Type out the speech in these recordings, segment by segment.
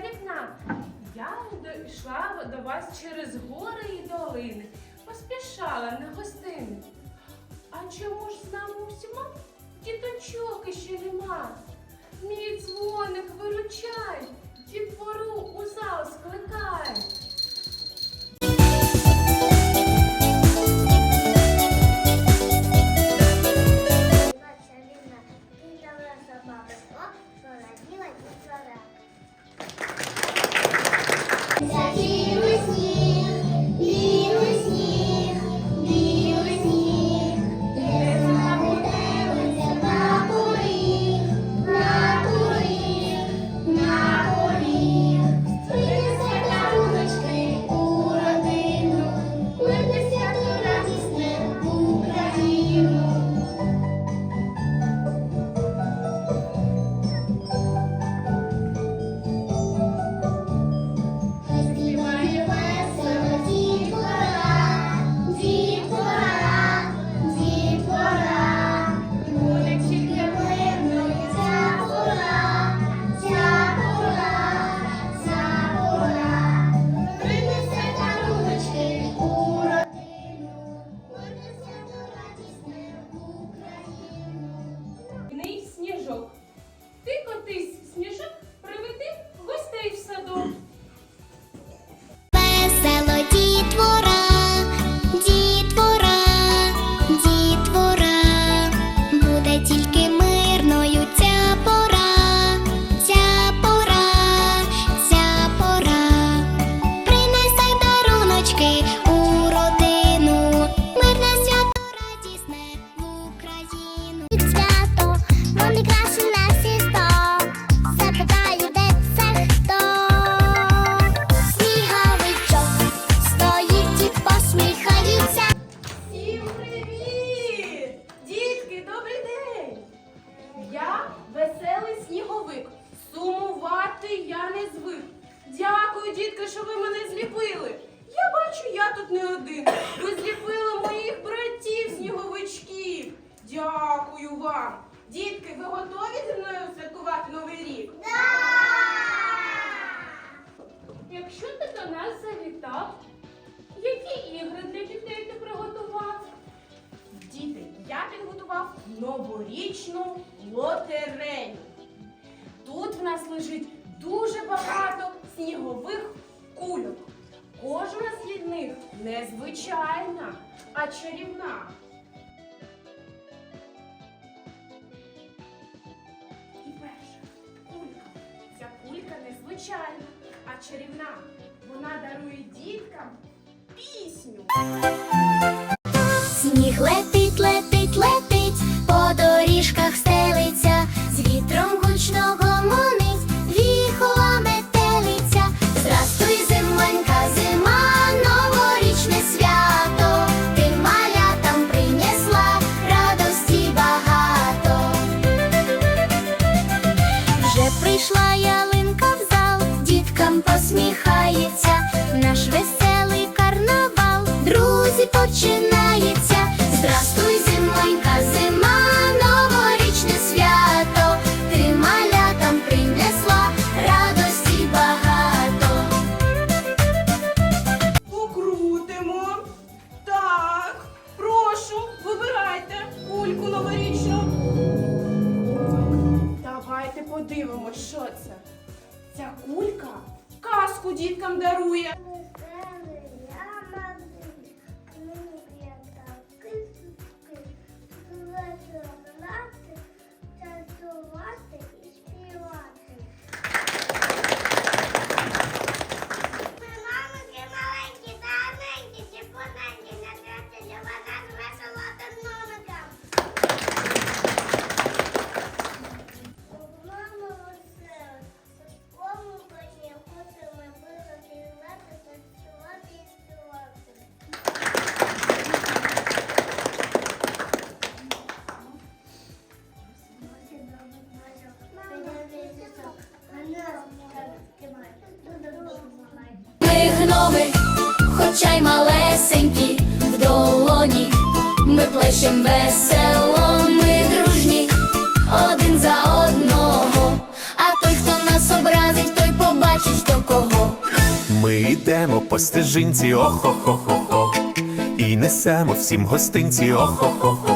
чарівна. Я йшла до вас через гори і долини, поспішала на гостини. А чому ж з нами усіма діточок іще нема? Мій дзвоник виручай, дітвору у зал скликай. Дякую, дітки, що ви мене зліпили. Я бачу, я тут не один. Ви зліпили моїх братів сніговичків. Дякую вам. Дітки, ви готові зі мною святкувати новий рік? Якщо ти до нас завітав, які ігри для дітей ти приготував? Діти, я підготував новорічну лотерею. Тут в нас лежить дуже багато снігових кульок. Кожна з них незвичайна, а чарівна. І перша кулька. Ця кулька незвичайна, а чарівна. Вона дарує діткам пісню. Сніг летить, починається. Здрастуй, зимонька, зима, новорічне свято, ти малятам принесла радості багато. Покрутимо. Так, прошу, вибирайте кульку новорічну. Давайте подивимось, що це. Ця кулька казку діткам дарує. долоньки, в долоні, ми плещем весело, ми дружні, один за одного, а той, хто нас образить, той побачить до кого. Ми йдемо по стежинці, охо-хо-хо-хо, і несемо всім гостинці, охо-хо-хо.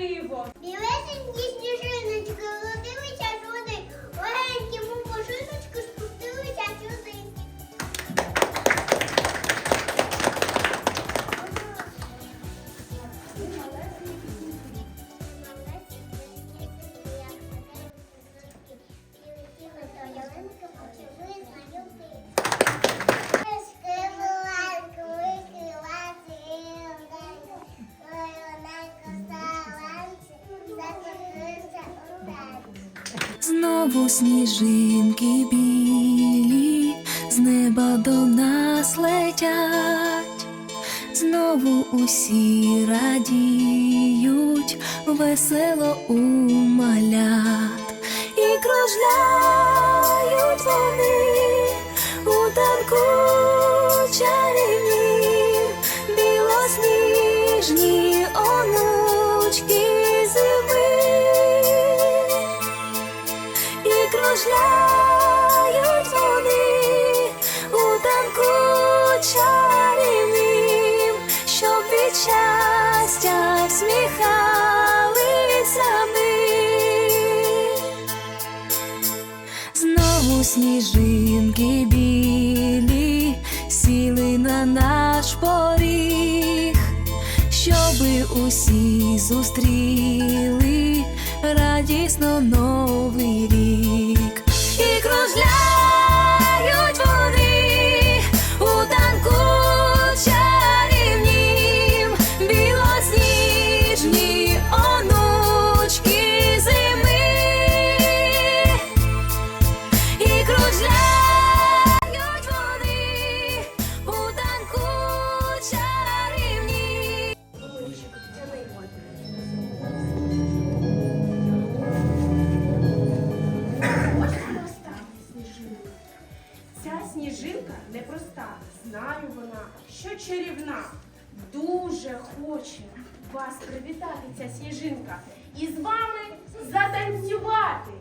на диво. Білесенькі Знову сніжинки білі, з неба до нас летять, знову усі радіють, весело у малят, і кружляють вони кружляють вони у танку чарівним, щоб від щастя сміхалися ми. Знову сніжинки білі сіли на наш поріг, щоби усі зустріли радісно новий рік. І кружляють непроста. Знаю вона, що чарівна. Дуже хоче вас привітати ця сніжинка і з вами затанцювати.